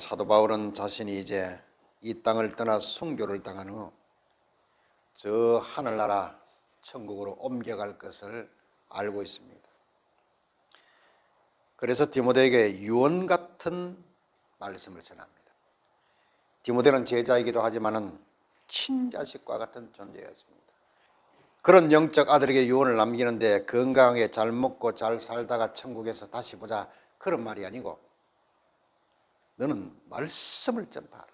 사도 바울은 자신이 이제 이 땅을 떠나 순교를 당한 후 저 하늘나라 천국으로 옮겨갈 것을 알고 있습니다. 그래서 디모데에게 유언 같은 말씀을 전합니다. 디모데는 제자이기도 하지만은 친자식과 같은 존재였습니다. 그런 영적 아들에게 유언을 남기는데 건강하게 잘 먹고 잘 살다가 천국에서 다시 보자 그런 말이 아니고 너는 말씀을 전파하라.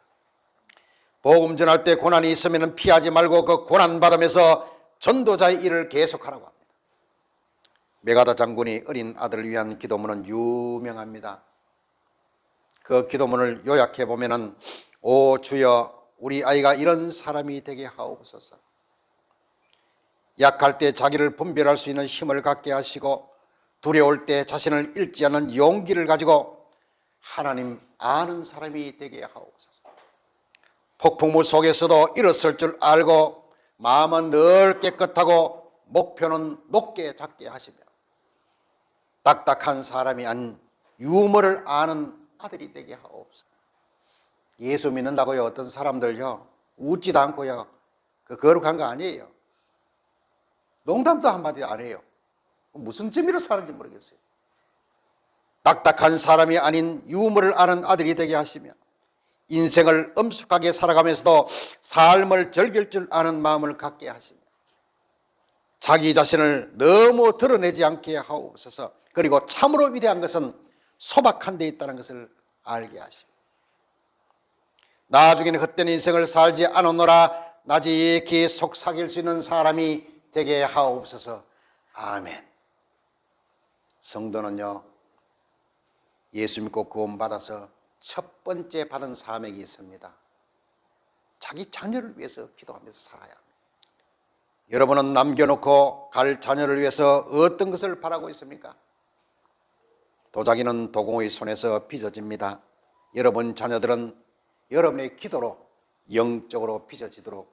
복음 전할 때 고난이 있으면 피하지 말고 그 고난 받으면서 전도자의 일을 계속하라고 합니다. 메가다 장군이 어린 아들을 위한 기도문은 유명합니다. 그 기도문을 요약해 보면은 오 주여 우리 아이가 이런 사람이 되게 하옵소서. 약할 때 자기를 분별할 수 있는 힘을 갖게 하시고 두려울 때 자신을 잃지 않는 용기를 가지고 하나님 아는 사람이 되게 하옵소서. 폭풍물 속에서도 일었을 줄 알고 마음은 늘 깨끗하고 목표는 높게 잡게 하시며 딱딱한 사람이 아닌 유머를 아는 아들이 되게 하옵소서. 예수 믿는다고요. 어떤 사람들요. 웃지도 않고요. 그 거룩한 거 아니에요. 농담도 한마디 안 해요. 무슨 재미로 사는지 모르겠어요. 딱딱한 사람이 아닌 유머를 아는 아들이 되게 하시며 인생을 엄숙하게 살아가면서도 삶을 즐길 줄 아는 마음을 갖게 하시며 자기 자신을 너무 드러내지 않게 하옵소서. 그리고 참으로 위대한 것은 소박한 데 있다는 것을 알게 하시며 나중에는 헛된 인생을 살지 않았노라 나지기 속삭일 수 있는 사람이 되게 하옵소서. 아멘. 성도는요 예수 믿고 구원받아서 첫 번째 받은 사명이 있습니다. 자기 자녀를 위해서 기도하면서 살아야 합니다. 여러분은 남겨놓고 갈 자녀를 위해서 어떤 것을 바라고 있습니까? 도자기는 도공의 손에서 빚어집니다. 여러분 자녀들은 여러분의 기도로 영적으로 빚어지도록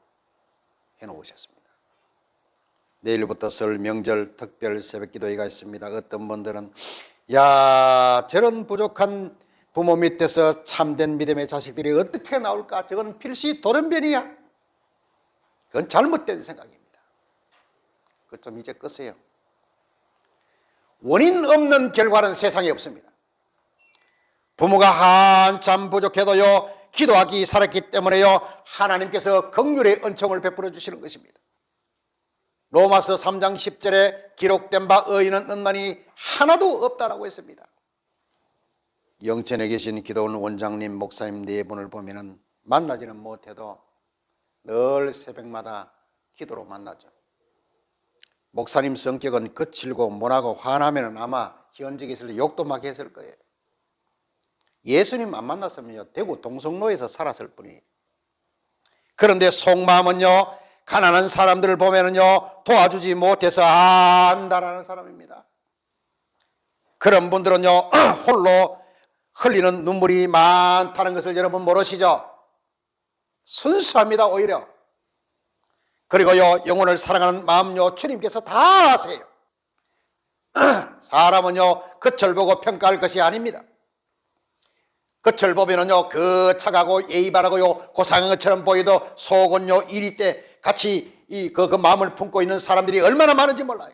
해놓으셨습니다. 내일부터 설 명절 특별 새벽 기도회가 있습니다. 어떤 분들은 야 저런 부족한 부모 밑에서 참된 믿음의 자식들이 어떻게 나올까? 저건 필시 돌연변이야. 그건 잘못된 생각입니다. 그 좀 이제 끄세요. 원인 없는 결과는 세상에 없습니다. 부모가 한참 부족해도요, 기도하기 살았기 때문에요, 하나님께서 극률의 은총을 베풀어 주시는 것입니다. 로마서 3장 10절에 기록된 바 의인은 은만이 하나도 없다라고 했습니다. 영천에 계신 기도원 원장님, 목사님 네 분을 보면은 만나지는 못해도 늘 새벽마다 기도로 만나죠. 목사님 성격은 거칠고 모나고 화나면은 아마 현직에 있을 때 욕도 막 했을 거예요. 예수님 안 만났으면요, 대구 동성로에서 살았을 뿐이. 그런데 속마음은요, 가난한 사람들을 보면은요, 도와주지 못해서 안다라는 사람입니다. 그런 분들은요, 홀로 흘리는 눈물이 많다는 것을 여러분 모르시죠? 순수합니다, 오히려. 그리고요, 영혼을 사랑하는 마음요, 주님께서 다 아세요. 사람은요, 그철 보고 평가할 것이 아닙니다. 그철 보면은요, 그 착하고 예의 바라고요, 고상한 것처럼 보이도 속은요, 이리 때 같이 이, 그, 그 마음을 품고 있는 사람들이 얼마나 많은지 몰라요.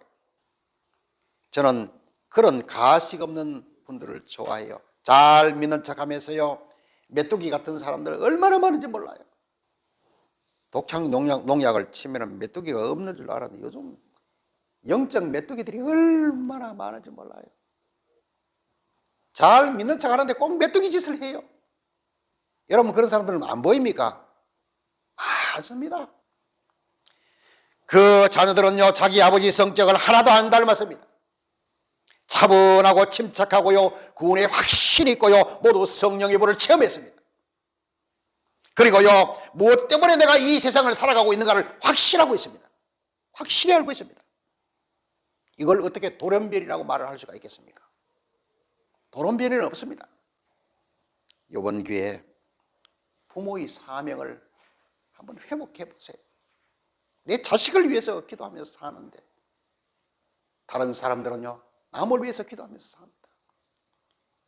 저는 그런 가식 없는 분들을 좋아해요. 잘 믿는 척 하면서요, 메뚜기 같은 사람들 얼마나 많은지 몰라요. 독향 농약, 농약을 치면 메뚜기가 없는 줄 알았는데 요즘 영적 메뚜기들이 얼마나 많은지 몰라요. 잘 믿는 척 하는데 꼭 메뚜기 짓을 해요. 여러분 그런 사람들은 안 보입니까? 맞습니다. 그 자녀들은요, 자기 아버지 성격을 하나도 안 닮았습니다. 차분하고 침착하고요, 구원에 확신이 있고요, 모두 성령의 불을 체험했습니다. 그리고요, 무엇 때문에 내가 이 세상을 살아가고 있는가를 확신하고 있습니다. 확실히 알고 있습니다. 이걸 어떻게 돌연변이라고 말을 할 수가 있겠습니까? 돌연변이는 없습니다. 이번 기회에 부모의 사명을 한번 회복해 보세요. 내 자식을 위해서 기도하면서 사는데 다른 사람들은요 남을 위해서 기도하면서 삽니다.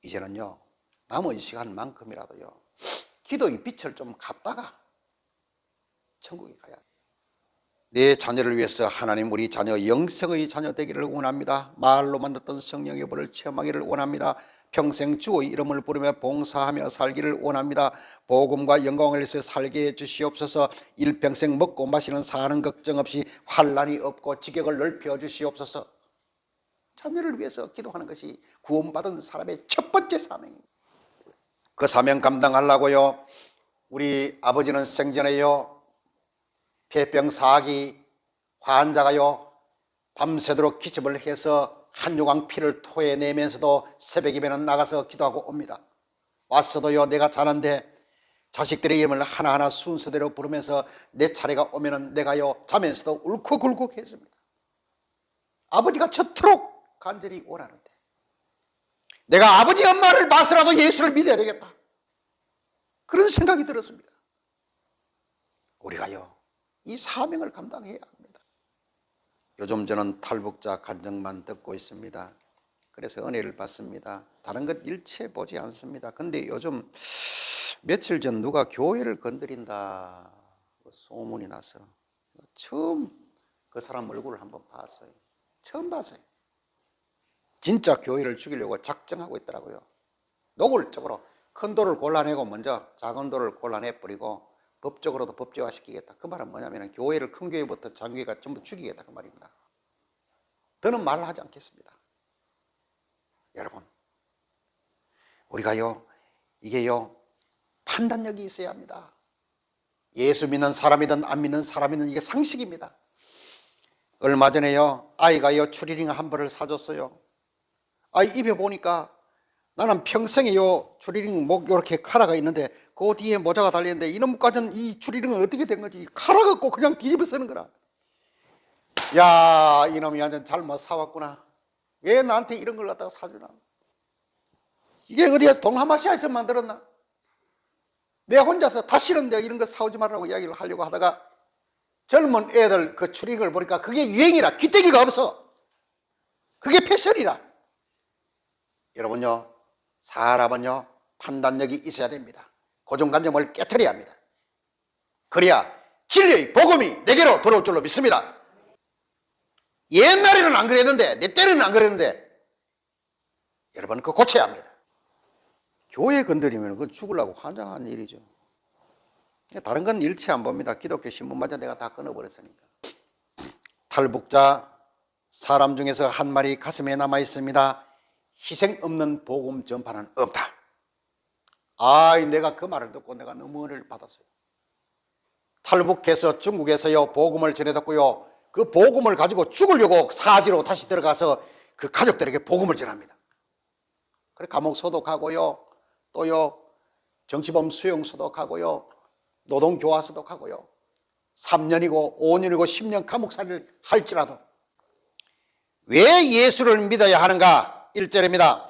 이제는요 남은 시간만큼이라도요. 기도의 빛을 좀 갖다가 천국에 가야 돼. 내 자녀를 위해서 하나님 우리 자녀 영생의 자녀 되기를 원합니다. 말로만 듣던 성령의 벌을 체험하기를 원합니다. 평생 주의 이름을 부르며 봉사하며 살기를 원합니다. 복음과 영광을 위해서 살게 해 주시옵소서. 일평생 먹고 마시는 사는 걱정 없이 환란이 없고 지경을 넓혀 주시옵소서. 자녀를 위해서 기도하는 것이 구원받은 사람의 첫 번째 사명입니다. 그 사명 감당하려고요. 우리 아버지는 생전에요. 폐병 사기 환자가요. 밤새도록 기침을 해서 한 요강 피를 토해내면서도 새벽이면 나가서 기도하고 옵니다. 왔어도요. 내가 자는데 자식들의 이름을 하나하나 순서대로 부르면서 내 차례가 오면은 내가요. 자면서도 울컥울컥 했습니다. 아버지가 저토록 간절히 원하는데 내가 아버지 엄마를 봐서라도 예수를 믿어야 되겠다. 그런 생각이 들었습니다. 우리가요, 이 사명을 감당해야 합니다. 요즘 저는 탈북자 간증만 듣고 있습니다. 그래서 은혜를 받습니다. 다른 것 일체 보지 않습니다. 근데 요즘 며칠 전 누가 교회를 건드린다 소문이 나서 처음 그 사람 얼굴을 한번 봤어요. 처음 봤어요. 진짜 교회를 죽이려고 작정하고 있더라고요. 노골적으로 큰 돌을 골라내고 먼저 작은 돌을 골라내 버리고 법적으로도 법제화시키겠다. 그 말은 뭐냐면 교회를 큰 교회부터 장교회가 전부 죽이겠다 그 말입니다. 더는 말을 하지 않겠습니다. 여러분, 우리가요 이게요 판단력이 있어야 합니다. 예수 믿는 사람이든 안 믿는 사람이든 이게 상식입니다. 얼마 전에요 아이가요 추리링 한 벌을 사줬어요. 아이 입에 보니까 나는 평생에 요 추리링 목 이렇게 카라가 있는데 그 뒤에 모자가 달렸는데 이놈까지는 이 추리링은 어떻게 된 거지? 카라 갖고 그냥 뒤집어 쓰는 거라. 야 이놈이 완전 잘못 사왔구나. 왜 나한테 이런 걸 갖다가 사주나? 이게 어디에서 동남아시아에서 만들었나? 내 혼자서 다 싫은데 이런 거 사오지 말라고 이야기를 하려고 하다가 젊은 애들 그 추리링을 보니까 그게 유행이라 귀때기가 없어. 그게 패션이라. 여러분요, 사람은요, 판단력이 있어야 됩니다. 고정관념을 깨뜨려야 합니다. 그래야 진리의 복음이 내게로 들어올 줄로 믿습니다. 옛날에는 안 그랬는데, 내 때는 안 그랬는데, 여러분 그거 고쳐야 합니다. 교회 건드리면 그건 죽으려고 환장한 일이죠. 다른 건 일체 안 봅니다. 기독교 신문마저 내가 다 끊어버렸으니까. 탈북자 사람 중에서 한 마리 가슴에 남아 있습니다. 희생 없는 복음 전파는 없다. 아이 내가 그 말을 듣고 내가 너무 은혜를 받았어요. 탈북해서 중국에서요 복음을 전해 듣고요 그 복음을 가지고 죽으려고 사지로 다시 들어가서 그 가족들에게 복음을 전합니다. 그래 감옥 소독하고요 또요 정치범 수용 소독하고요 노동 교화 소독하고요 3년이고 5년이고 10년 감옥살이를 할지라도 왜 예수를 믿어야 하는가? 1절입니다.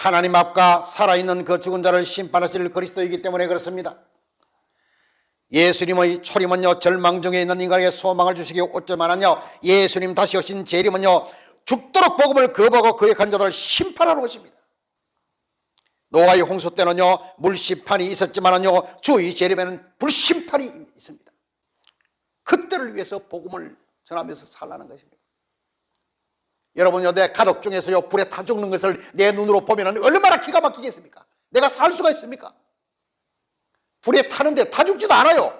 하나님 앞과 살아있는 그 죽은 자를 심판하실 그리스도이기 때문에 그렇습니다. 예수님의 초림은요 절망 중에 있는 인간에게 소망을 주시기 어쩌만하냐 예수님 다시 오신 재림은요 죽도록 복음을 거부하고 그의 간자들을 심판하는 것입니다. 노아의 홍수 때는요 물심판이 있었지만은요 주의 재림에는 불심판이 있습니다. 그때를 위해서 복음을 전하면서 살라는 것입니다. 여러분요, 내 가족 중에서요, 불에 타 죽는 것을 내 눈으로 보면 얼마나 기가 막히겠습니까? 내가 살 수가 있습니까? 불에 타는데 타 죽지도 않아요.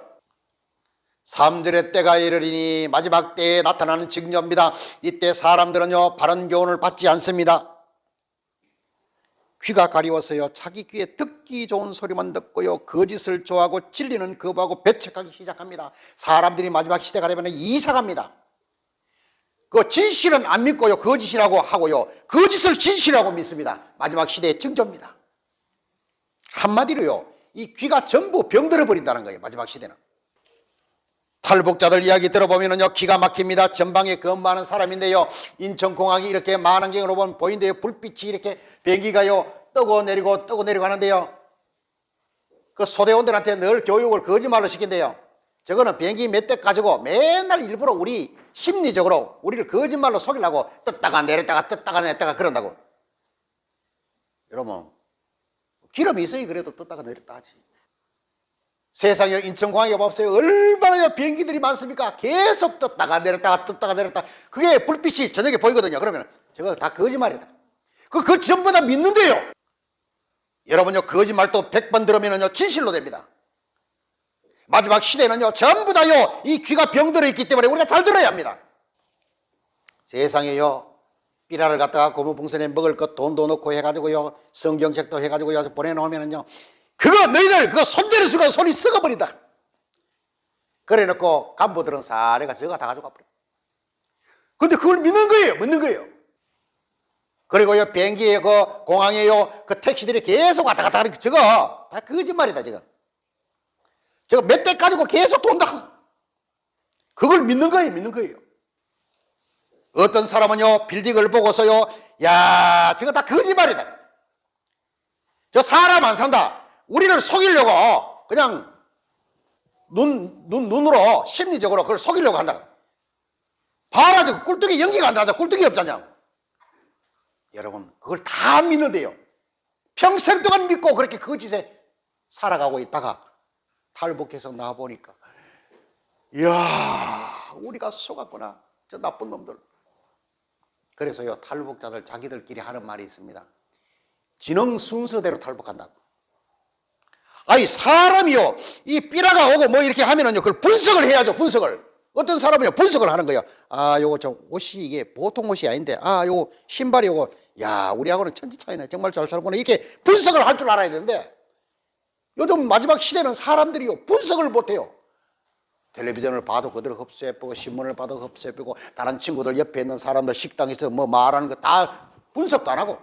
3절의 때가 이르리니 마지막 때에 나타나는 징조입니다. 이때 사람들은요, 바른 교훈을 받지 않습니다. 귀가 가리워서요, 자기 귀에 듣기 좋은 소리만 듣고요, 거짓을 좋아하고 진리는 거부하고 배척하기 시작합니다. 사람들이 마지막 시대가 되면 이상합니다. 그 진실은 안 믿고요. 거짓이라고 하고요. 거짓을 진실이라고 믿습니다. 마지막 시대의 증조입니다. 한마디로요. 이 귀가 전부 병들어 버린다는 거예요. 마지막 시대는. 탈북자들 이야기 들어보면요. 기가 막힙니다. 전방에 근무하는 사람인데요. 인천공항이 이렇게 만안경으로 보면 보인대요. 불빛이 이렇게 비행기가요. 뜨고 내리고 뜨고 내리고 하는데요. 그 소대원들한테 늘 교육을 거짓말로 시킨대요. 저거는 비행기 몇 대 가지고 맨날 일부러 우리 심리적으로 우리를 거짓말로 속이려고 떴다가 내렸다가 떴다가 내렸다가 그런다고. 여러분 기름이 있어야 그래도 떴다가 내렸다 하지. 세상에 인천공항에 없어요. 얼마나 비행기들이 많습니까? 계속 떴다가 내렸다가 떴다가 내렸다. 그게 불빛이 저녁에 보이거든요. 그러면 저거 다 거짓말이다. 그, 그 전부 다 믿는데요. 여러분요, 거짓말도 100번 들으면요, 진실로 됩니다. 마지막 시대는요, 전부 다요, 이 귀가 병들어 있기 때문에 우리가 잘 들어야 합니다. 세상에요, 삐라를 갖다가 고무풍선에 먹을 것 돈도 넣고 해가지고요, 성경책도 해가지고요, 보내놓으면은요, 그거 너희들 그거 손대는 순간 손이 썩어버린다. 그래 놓고 간부들은 사례가 저가 다 가져가 버려. 근데 그걸 믿는 거예요, 믿는 거예요. 그리고요, 비행기에 그 공항에요, 그 택시들이 계속 왔다 갔다 하는 거 저거 다 거짓말이다, 저거. 저거 몇대 가지고 계속 돈다. 그걸 믿는 거예요, 믿는 거예요. 어떤 사람은요, 빌딩을 보고서요, 야, 저거 다 거짓말이다. 저 사람 안 산다. 우리를 속이려고 그냥 눈, 눈, 눈으로 심리적으로 그걸 속이려고 한다. 봐라, 저 꿀떡이 연기가 안 나자. 꿀떡이 없잖냐. 여러분, 그걸 다 믿는데요. 평생 동안 믿고 그렇게 거짓에 살아가고 있다가 탈북해서 나와보니까, 이야, 우리가 속았구나. 저 나쁜 놈들. 그래서요, 탈북자들 자기들끼리 하는 말이 있습니다. 지능 순서대로 탈북한다고. 아니, 사람이요, 이 삐라가 오고 뭐 이렇게 하면은요, 그걸 분석을 해야죠, 분석을. 어떤 사람은요, 분석을 하는 거예요. 아, 요거 좀 옷이 이게 보통 옷이 아닌데, 아, 요거 신발이 요거, 야, 우리하고는 천지 차이네. 정말 잘 살구나. 이렇게 분석을 할 줄 알아야 되는데, 요즘 마지막 시대는 사람들이요, 분석을 못해요. 텔레비전을 봐도 그대로 흡수해보고, 신문을 봐도 흡수해보고, 다른 친구들 옆에 있는 사람들 식당에서 뭐 말하는 거 다 분석도 안 하고,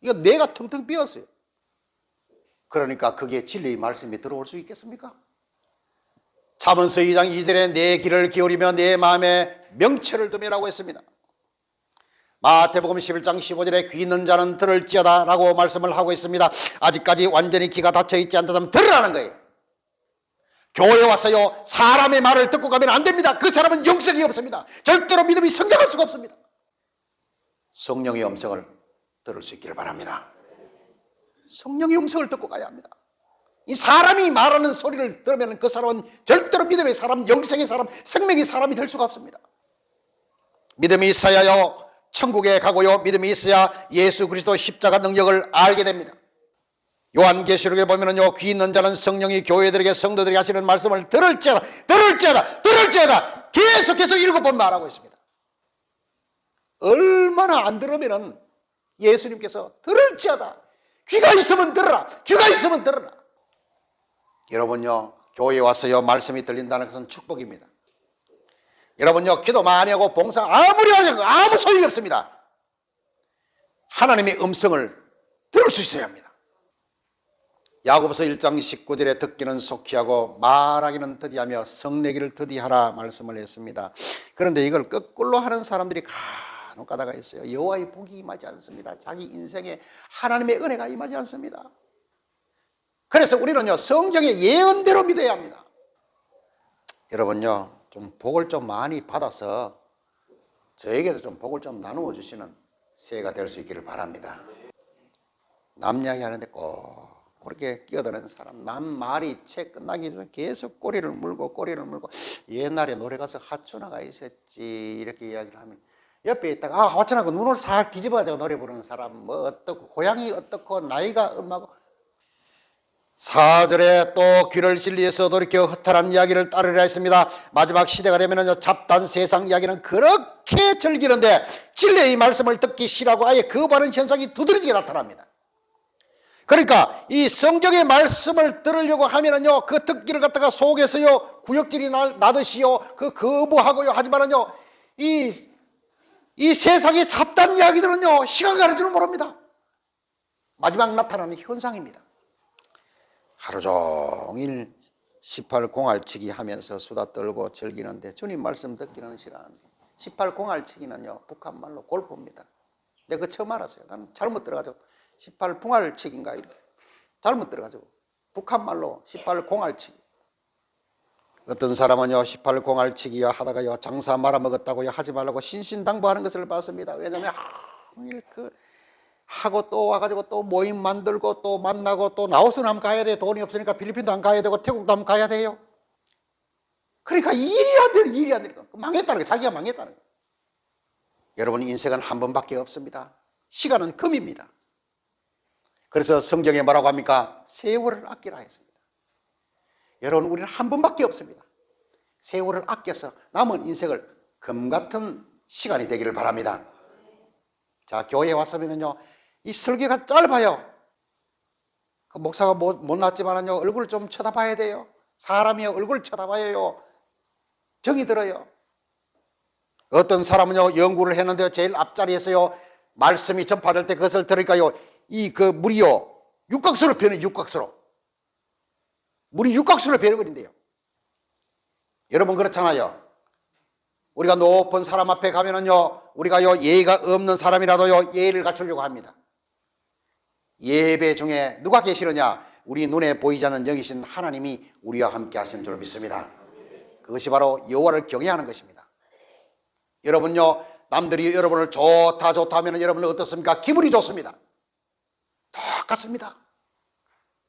이거 뇌가 텅텅 비었어요. 그러니까 그게 진리의 말씀이 들어올 수 있겠습니까? 잠언서 2장 2절에 내 길을 기울이며 내 마음에 명철을 두며라고 했습니다. 마태복음 11장 15절에 귀 있는 자는 들을지어다 라고 말씀을 하고 있습니다. 아직까지 완전히 귀가 닫혀 있지 않다면 들으라는 거예요. 교회 와서요 사람의 말을 듣고 가면 안 됩니다. 그 사람은 영성이 없습니다. 절대로 믿음이 성장할 수가 없습니다. 성령의 음성을 들을 수 있기를 바랍니다. 성령의 음성을 듣고 가야 합니다. 이 사람이 말하는 소리를 들으면 그 사람은 절대로 믿음의 사람, 영생의 사람, 생명의 사람이 될 수가 없습니다. 믿음이 있어야요, 천국에 가고요, 믿음이 있어야 예수 그리스도 십자가 능력을 알게 됩니다. 요한계시록에 보면은요, 귀 있는 자는 성령이 교회들에게 성도들에게 하시는 말씀을 들을지어다, 들을지어다, 들을지어다 계속해서 일곱 번 말하고 있습니다. 얼마나 안 들으면은 예수님께서 들을지어다. 귀가 있으면 들어라. 귀가 있으면 들어라. 여러분요, 교회 와서요, 말씀이 들린다는 것은 축복입니다. 여러분요, 기도 많이 하고 봉사 아무리 하고 아무 소용이 없습니다. 하나님의 음성을 들을 수 있어야 합니다. 야고보서 1장 19절에 듣기는 속히 하고 말하기는 더디하며 성내기를 더디하라 말씀을 했습니다. 그런데 이걸 거꾸로 하는 사람들이 간혹 가다가 있어요. 여호와의 복이 임하지 않습니다. 자기 인생에 하나님의 은혜가 임하지 않습니다. 그래서 우리는요 성경의 예언대로 믿어야 합니다. 여러분요 좀 복을 좀 많이 받아서 저에게도 좀 복을 좀 나누어 주시는 새해가 될 수 있기를 바랍니다. 남 이야기 하는데 꼭 그렇게 끼어드는 사람, 남 말이 채 끝나기 전에 계속 꼬리를 물고 꼬리를 물고 옛날에 노래 가서 하춘아가 있었지 이렇게 이야기를 하면 옆에 있다가 아 하춘아가 눈을 싹 뒤집어가지고 노래 부르는 사람 뭐 어떻고 고향이 어떻고 나이가 얼마고 사절에 또 귀를 진리에서 돌이켜 허탈한 이야기를 따르려 했습니다. 마지막 시대가 되면 잡단 세상 이야기는 그렇게 즐기는데 진리의 말씀을 듣기 싫어하고 아예 거부하는 현상이 두드러지게 나타납니다. 그러니까 이 성경의 말씀을 들으려고 하면은요 그 듣기를 갖다가 속에서요 구역질이 나, 나듯이요 그 거부하고요 하지만은요 이, 이 세상의 잡단 이야기들은요 시간 가는 줄 모릅니다. 마지막 나타나는 현상입니다. 하루 종일 18 공알치기 하면서 수다 떨고 즐기는데 주님 말씀 듣기는 싫어하는데 18 공알치기는요 북한 말로 골프입니다. 내가 그 처음 알았어요. 나는 잘못 들어가지고 18 풍알치기인가 이렇게 잘못 들어가지고 북한 말로 18 공알치기. 어떤 사람은요 18 공알치기야 하다가요 장사 말아먹었다고요 하지 말라고 신신당부하는 것을 봤습니다. 왜냐하면 그 하고 또 와가지고 또 모임 만들고 또 만나고 또 라오스는 한번 가야 돼. 돈이 없으니까 필리핀도 안 가야 되고 태국도 한번 가야 돼요. 그러니까 일이 안 돼, 일이 안 되니까. 망했다는 거 자기가 망했다는 거 여러분, 인생은 한 번밖에 없습니다. 시간은 금입니다. 그래서 성경에 뭐라고 합니까? 세월을 아끼라 했습니다. 여러분, 우리는 한 번밖에 없습니다. 세월을 아껴서 남은 인생을 금 같은 시간이 되기를 바랍니다. 자, 교회에 왔으면요, 이 설교가 짧아요. 그 목사가 못, 못 났지만요, 얼굴을 좀 쳐다봐야 돼요. 사람이 얼굴을 쳐다봐요. 정이 들어요. 어떤 사람은요, 연구를 했는데요, 제일 앞자리에서요, 말씀이 전파될 때 그것을 들으니까요, 이 그 물이요, 육각수로 변해, 육각수로. 물이 육각수로 변해버린대요. 여러분 그렇잖아요. 우리가 높은 사람 앞에 가면은요, 우리가요, 예의가 없는 사람이라도요, 예의를 갖추려고 합니다. 예배 중에 누가 계시느냐? 우리 눈에 보이지 않는 영이신 하나님이 우리와 함께 하신 줄 믿습니다. 그것이 바로 여호와를 경외하는 것입니다. 여러분요, 남들이 여러분을 좋다 좋다 하면 여러분은 어떻습니까? 기분이 좋습니다. 똑같습니다.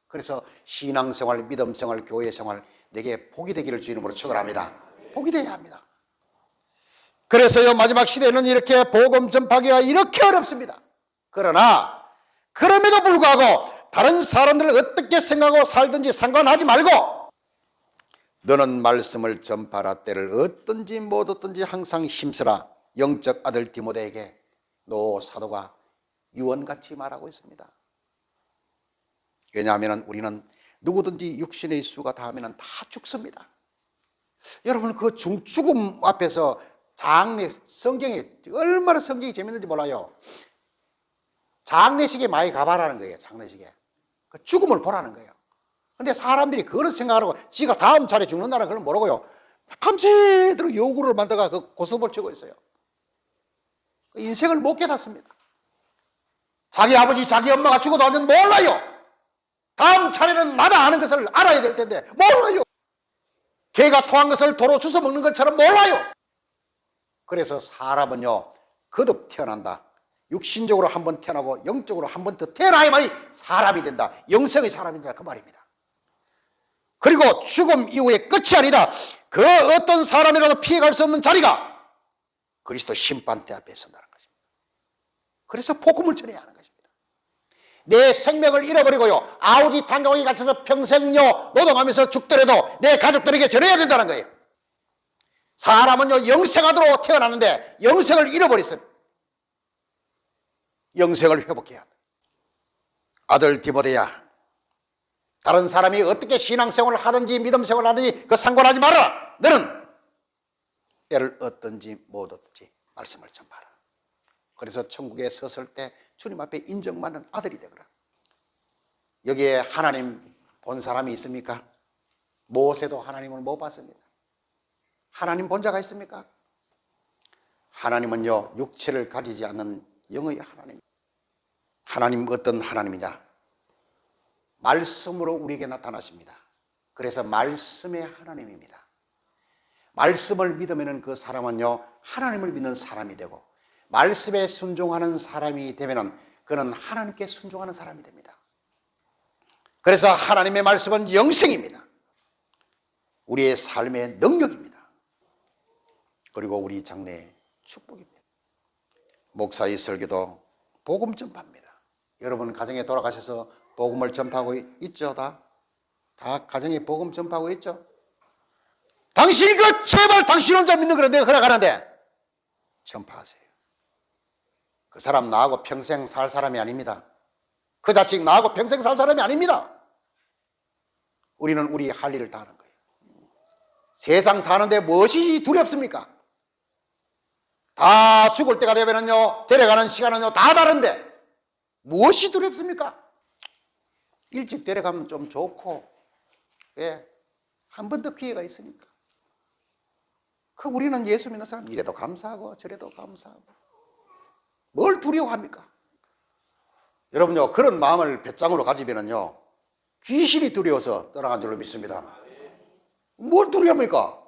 그래서 신앙생활, 믿음생활, 교회생활 내게 복이 되기를 주님으로 축원합니다. 복이 되어야 합니다. 그래서요 마지막 시대는 이렇게 복음 전파기가 이렇게 어렵습니다. 그러나 그럼에도 불구하고 다른 사람들을 어떻게 생각하고 살든지 상관하지 말고 너는 말씀을 전파라 때를 어떤지 못 어떤지 항상 힘쓰라 영적 아들 디모데에게 노 사도가 유언같이 말하고 있습니다. 왜냐하면 우리는 누구든지 육신의 수가 닿으면 다 죽습니다. 여러분 그 중, 죽음 앞에서 장례 성경에 얼마나 성경이 재밌는지 몰라요. 장례식에 많이 가봐라는 거예요. 장례식에 그 죽음을 보라는 거예요. 근데 사람들이 그런 생각을 하고 지가 다음 차례 죽는다는 걸 모르고요. 밤새도록 요구를 만들어가 그 고소를 치고 있어요. 그 인생을 못 깨닫습니다. 자기 아버지, 자기 엄마가 죽어도 완전 몰라요. 다음 차례는 나다 하는 것을 알아야 될 텐데 몰라요. 개가 토한 것을 도로 주워 먹는 것처럼 몰라요. 그래서 사람은요 거듭 태어난다. 육신적으로 한 번 태어나고 영적으로 한 번 더 태어나야만이 사람이 된다. 영성의 된다 그 말입니다. 그리고 죽음 이후에 끝이 아니다. 그 어떤 사람이라도 피해갈 수 없는 자리가 그리스도 심판대 앞에 선다는 것입니다. 그래서 복음을 전해야 하는 것입니다. 내 생명을 잃어버리고요. 아우지 탄광에 갇혀서 평생요 노동하면서 죽더라도 내 가족들에게 전해야 된다는 거예요. 사람은요 영생하도록 태어났는데 영생을 잃어버렸어요. 영생을 회복해야 한다. 아들 디모데야, 다른 사람이 어떻게 신앙생활을 하든지 믿음생활을 하든지 그 상관하지 말아라. 너는 때를 얻든지 못 얻든지 말씀을 전파하라. 그래서 천국에 섰을 때 주님 앞에 인정받는 아들이 되거라. 여기에 하나님 본 사람이 있습니까? 모세도 하나님을 못 봤습니다. 하나님 본 자가 있습니까? 하나님은요 육체를 가지지 않는 영의 하나님. 하나님 어떤 하나님이냐? 말씀으로 우리에게 나타나십니다. 그래서 말씀의 하나님입니다. 말씀을 믿으면 그 사람은요 하나님을 믿는 사람이 되고 말씀에 순종하는 사람이 되면 그는 하나님께 순종하는 사람이 됩니다. 그래서 하나님의 말씀은 영생입니다. 우리의 삶의 능력입니다. 그리고 우리 장래의 축복입니다. 목사의 설교도 복음 전파입니다. 여러분 가정에 돌아가셔서 복음을 전파하고 있죠, 다? 다 가정에 복음 전파하고 있죠? 당신 그 제발 당신 혼자 믿는 그런 내가 걸어가는데 전파하세요. 그 사람 나하고 평생 살 사람이 아닙니다. 그 자식 나하고 평생 살 사람이 아닙니다. 우리는 우리 할 일을 다 하는 거예요. 세상 사는데 무엇이 두렵습니까? 다 죽을 때가 되면요, 데려가는 시간은요, 다 다른데, 무엇이 두렵습니까? 일찍 데려가면 좀 좋고, 예, 한 번 더 기회가 있으니까. 그 우리는 예수 믿는 사람 이래도 감사하고 저래도 감사하고 뭘 두려워합니까? 여러분요 그런 마음을 배짱으로 가지면은요 귀신이 두려워서 떠나간 줄로 믿습니다. 뭘 두려워합니까?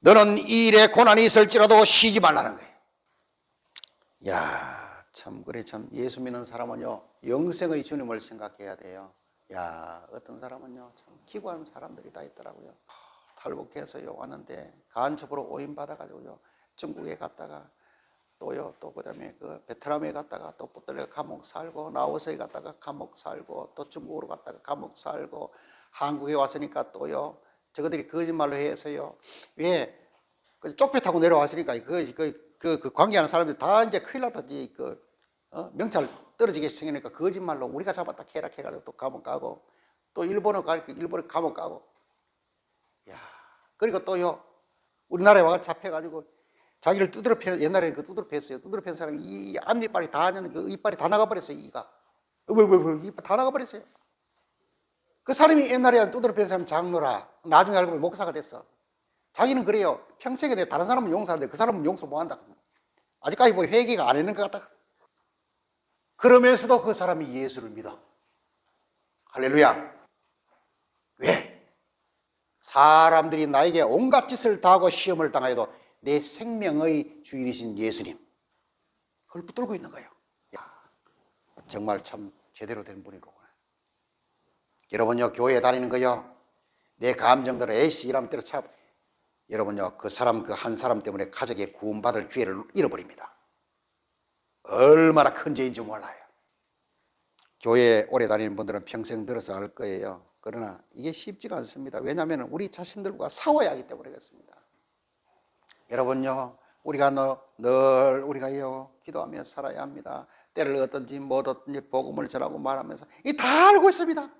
너는 이 일에 고난이 있을지라도 쉬지 말라는 거예요. 야, 참 그래 참 예수 믿는 사람은요 영생의 주님을 생각해야 돼요. 야 어떤 사람은요 참 기구한 사람들이 다 있더라고요. 탈북해서요 왔는데 간첩으로 오인 받아가지고요 중국에 갔다가 또요 또 그다음에 그 베트남에 갔다가 또 붙들려 감옥 살고 라오스에 갔다가 감옥 살고 또 중국으로 갔다가 감옥 살고 한국에 왔으니까 또요 저거들이 거짓말로 해서요 왜그 쪽배 타고 내려왔으니까 그, 그, 그, 그 관계하는 사람들 다 이제 큰일 났다지 그 어? 명찰 떨어지게 생기니까 거짓말로 우리가 잡았다 캐락 해가지고 또 감옥 가고 또 일본어 가 일본에 감옥 가고. 야 그리고 또요 우리나라에 와가 잡혀가지고 자기를 두드러 패 옛날에 그 두드러 팼어요. 두드러 팬 사람이 이 앞니빨이 다 하는 그 이빨이 다 나가버렸어요 이가. 왜왜왜 이빨 다 나가버렸어요? 그 사람이 옛날에 두드러 팬 사람 장로라 나중에 알고 보니 목사가 됐어. 자기는 그래요. 평생에 내 다른 사람은 용서하는데 그 사람은 용서 못한다. 아직까지 뭐 회개가 안 했는 것 같다 그러면서도 그 사람이 예수를 믿어 할렐루야 왜? 사람들이 나에게 온갖 짓을 다하고 시험을 당하여도 내 생명의 주인이신 예수님 그걸 붙들고 있는 거예요. 야, 정말 참 제대로 된 분이로구나. 여러분요 교회 다니는 거요 내 감정대로 에이씨 이라면 때려쳐 여러분요 그 사람 그 한 사람 때문에 가족의 구원받을 기회를 잃어버립니다. 얼마나 큰 죄인지 몰라요. 교회 오래 다니는 분들은 평생 들어서 알 거예요. 그러나 이게 쉽지가 않습니다. 왜냐하면 우리 자신들과 싸워야 하기 때문에 그렇습니다. 여러분요, 우리가 너, 늘 우리가요 기도하며 살아야 합니다. 때를 얻든지 못 얻든지 복음을 전하고 말하면서 이 다 알고 있습니다.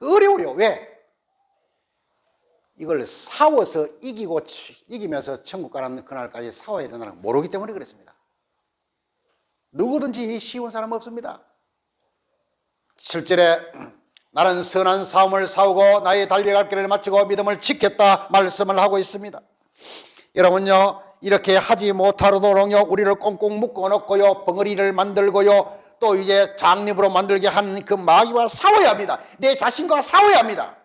어려워요. 왜? 이걸 싸워서 이기고 이기면서 천국 가는 그날까지 싸워야 되나는 모르기 때문에 그렇습니다. 누구든지 쉬운 사람 없습니다. 7절에 나는 선한 싸움을 싸우고 나의 달려갈 길을 마치고 믿음을 지켰다 말씀을 하고 있습니다. 여러분요 이렇게 하지 못하도록요 우리를 꽁꽁 묶어 놓고요 벙어리를 만들고요 또 이제 장립으로 만들게 하는 그 마귀와 싸워야 합니다. 내 자신과 싸워야 합니다.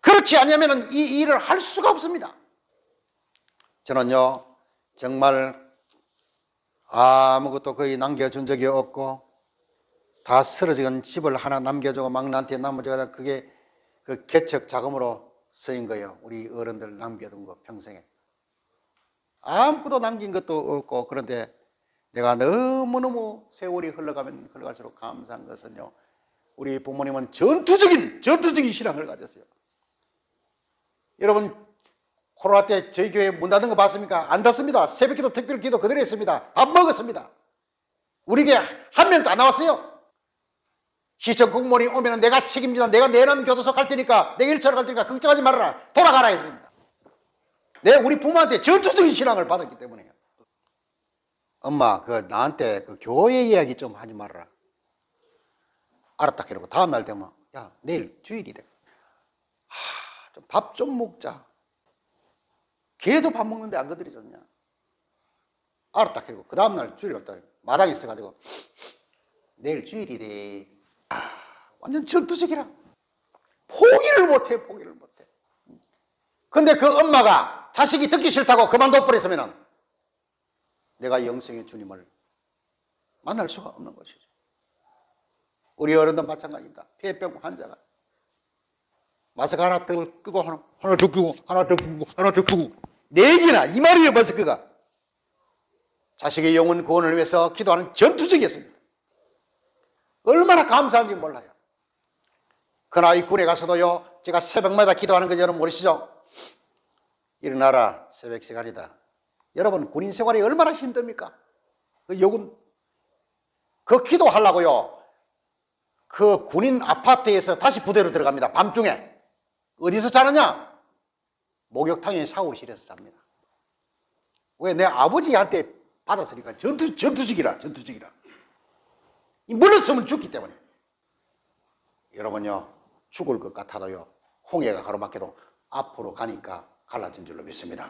그렇지 않으면 이 일을 할 수가 없습니다. 저는요 정말 아무것도 거의 남겨준 적이 없고 다 쓰러진 집을 하나 남겨주고 막나한테 남겨줘가 그게 그 개척 자금으로 쓰인 거예요. 우리 어른들 남겨둔 거 평생에. 아무것도 남긴 것도 없고 그런데 내가 너무너무 세월이 흘러가면 흘러갈수록 감사한 것은요. 우리 부모님은 전투적인 전투적인 신앙을 가졌어요. 여러분 코로나 때 저희 교회 문 닫은 거 봤습니까? 안 닫습니다. 새벽 기도 특별 기도 그대로 했습니다. 밥 먹었습니다. 우리 교회 한 명도 안 나왔어요. 시청 공무원이 오면 내가 책임지다. 내가 내남 교도소 갈 테니까 내 일처로 갈 테니까 걱정하지 말아라. 돌아가라 했습니다. 내 우리 부모한테 전투적인 신앙을 받았기 때문에요. 엄마 그 나한테 그 교회 이야기 좀 하지 말아라. 알았다 그러고 다음 날 되면 야 내일 주일이래. 밥좀 먹자. 걔도 밥 먹는데 안 거들이졌냐? 알았다 그러고 그 다음 날 주일 갔다 마당에 있어가지고 내일 주일이래. 아, 완전 전투적이라. 포기를 못해 포기를 못해. 근데 그 엄마가 자식이 듣기 싫다고 그만둬 버렸으면 내가 영생의 주님을 만날 수가 없는 것이죠. 우리 어른도 마찬가지입니다. 폐병 환자가 마스크 하나 더 끄고 하나, 더 끄고 하나 더 끄고 하나 더 끄고 내지나 이 말이에요 마스크가 자식의 영혼 구원을 위해서 기도하는 전투적이었습니다. 얼마나 감사한지 몰라요. 그러나 이 군에 가서도요 제가 새벽마다 기도하는 거 여러분 모르시죠? 일어나라 새벽 시간이다. 여러분 군인 생활이 얼마나 힘듭니까? 그 여군 그 기도하려고요. 그 군인 아파트에서 다시 부대로 들어갑니다. 밤중에 어디서 자느냐? 목욕탕에 샤워실에서 잡니다. 왜 내 아버지한테 받았으니까 전투 전투직이라 전투직이라. 물렀으면 죽기 때문에. 여러분요 죽을 것 같아도요 홍해가 가로막혀도 앞으로 가니까 갈라진 줄로 믿습니다.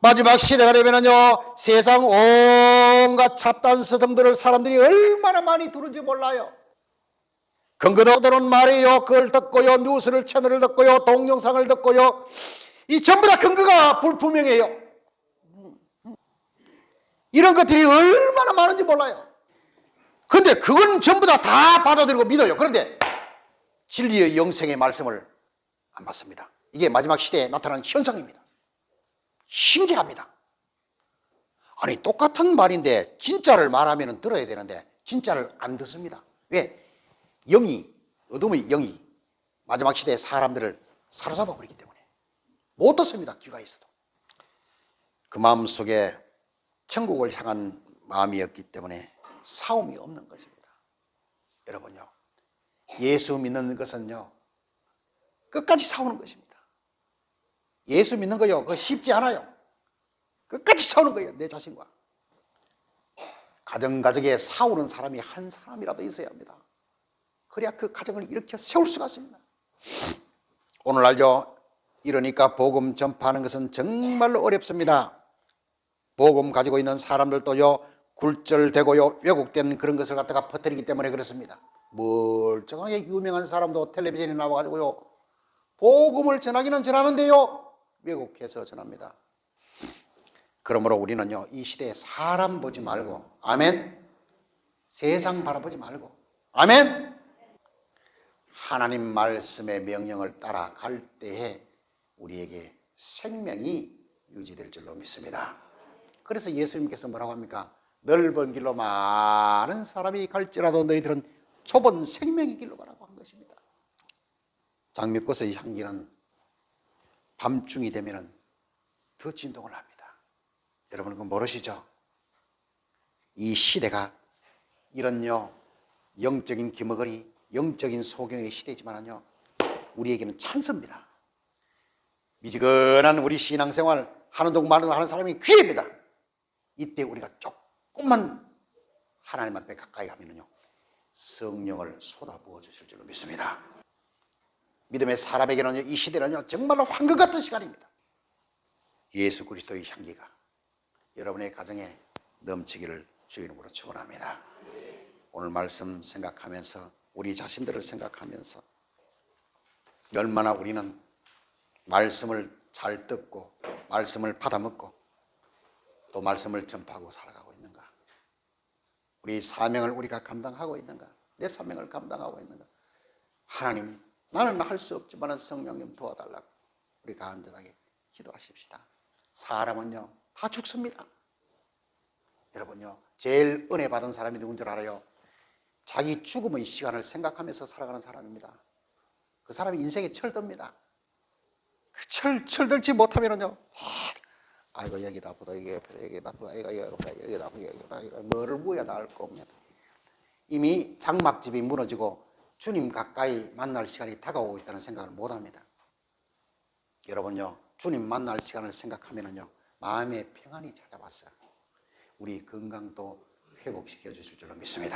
마지막 시대가 되면은요 세상 온갖 잡단 서성들을 사람들이 얼마나 많이 들은지 몰라요. 근거도 없는 말이에요. 그걸 듣고요 뉴스를 채널을 듣고요 동영상을 듣고요 이 전부 다 근거가 불분명해요. 이런 것들이 얼마나 많은지 몰라요. 근데 그건 전부 다 다 받아들이고 믿어요. 그런데 진리의 영생의 말씀을 안 받습니다. 이게 마지막 시대에 나타나는 현상입니다. 신기합니다. 아니 똑같은 말인데 진짜를 말하면 들어야 되는데 진짜를 안 듣습니다. 왜? 영이 어둠의 영이 마지막 시대에 사람들을 사로잡아 버리기 때문에 못 듣습니다. 귀가 있어도 그 마음 속에 천국을 향한 마음이었기 때문에 싸움이 없는 것입니다. 여러분요, 예수 믿는 것은요 끝까지 싸우는 것입니다. 예수 믿는 거요, 그거 쉽지 않아요. 끝까지 싸우는 거예요, 내 자신과. 가정 가정에 싸우는 사람이 한 사람이라도 있어야 합니다. 그래야 그 가정을 일으켜 세울 수가 있습니다. 오늘날요, 이러니까 복음 전파하는 것은 정말로 어렵습니다. 복음 가지고 있는 사람들도요, 굴절되고요, 왜곡된 그런 것을 갖다가 퍼뜨리기 때문에 그렇습니다. 멀쩡하게 유명한 사람도 텔레비전에 나와가지고요, 복음을 전하기는 전하는데요, 왜곡해서 전합니다. 그러므로 우리는요, 이 시대에 사람 보지 말고, 아멘? 세상 바라보지 말고, 아멘? 하나님 말씀의 명령을 따라갈 때에 우리에게 생명이 유지될 줄로 믿습니다. 그래서 예수님께서 뭐라고 합니까? 넓은 길로 많은 사람이 갈지라도 너희들은 좁은 생명의 길로 가라고 한 것입니다. 장미꽃의 향기는 밤중이 되면 더 진동을 합니다. 여러분 그거 모르시죠? 이 시대가 이런요 영적인 기머거리, 영적인 소경의 시대지만요 우리에게는 찬스입니다. 미지근한 우리 신앙생활 하는 동안 마는 하는 사람이 귀합니다. 이때 우리가 조금만 하나님 앞에 가까이 하면요 성령을 쏟아부어 주실 줄로 믿습니다. 믿음의 사람에게는요 이 시대는요 정말로 황금 같은 시간입니다. 예수 그리스도의 향기가 여러분의 가정에 넘치기를 주 이름으로 축원합니다. 오늘 말씀 생각하면서 우리 자신들을 생각하면서 얼마나 우리는 말씀을 잘 듣고 말씀을 받아먹고 또 말씀을 전파하고 살아가고 있는가? 우리 사명을 우리가 감당하고 있는가? 내 사명을 감당하고 있는가? 하나님, 나는 할 수 없지만 성령님 도와달라고 우리 간절하게 기도하십시다. 사람은요 다 죽습니다. 여러분요 제일 은혜 받은 사람이 누군 줄 알아요? 자기 죽음의 시간을 생각하면서 살아가는 사람입니다. 그 사람이 인생에 철듭니다. 그 철, 철들지 못하면은요, 아, 아이고, 여기 나쁘다, 여기 아프다, 여기 나쁘다, 여기 아프다, 여기 나쁘다, 여기 나쁘다, 뭐를 무야 나을 겁니다. 이미 장막집이 무너지고 주님 가까이 만날 시간이 다가오고 있다는 생각을 못 합니다. 여러분요, 주님 만날 시간을 생각하면은요, 마음의 평안이 찾아왔어요. 우리 건강도 회복시켜 주실 줄로 믿습니다.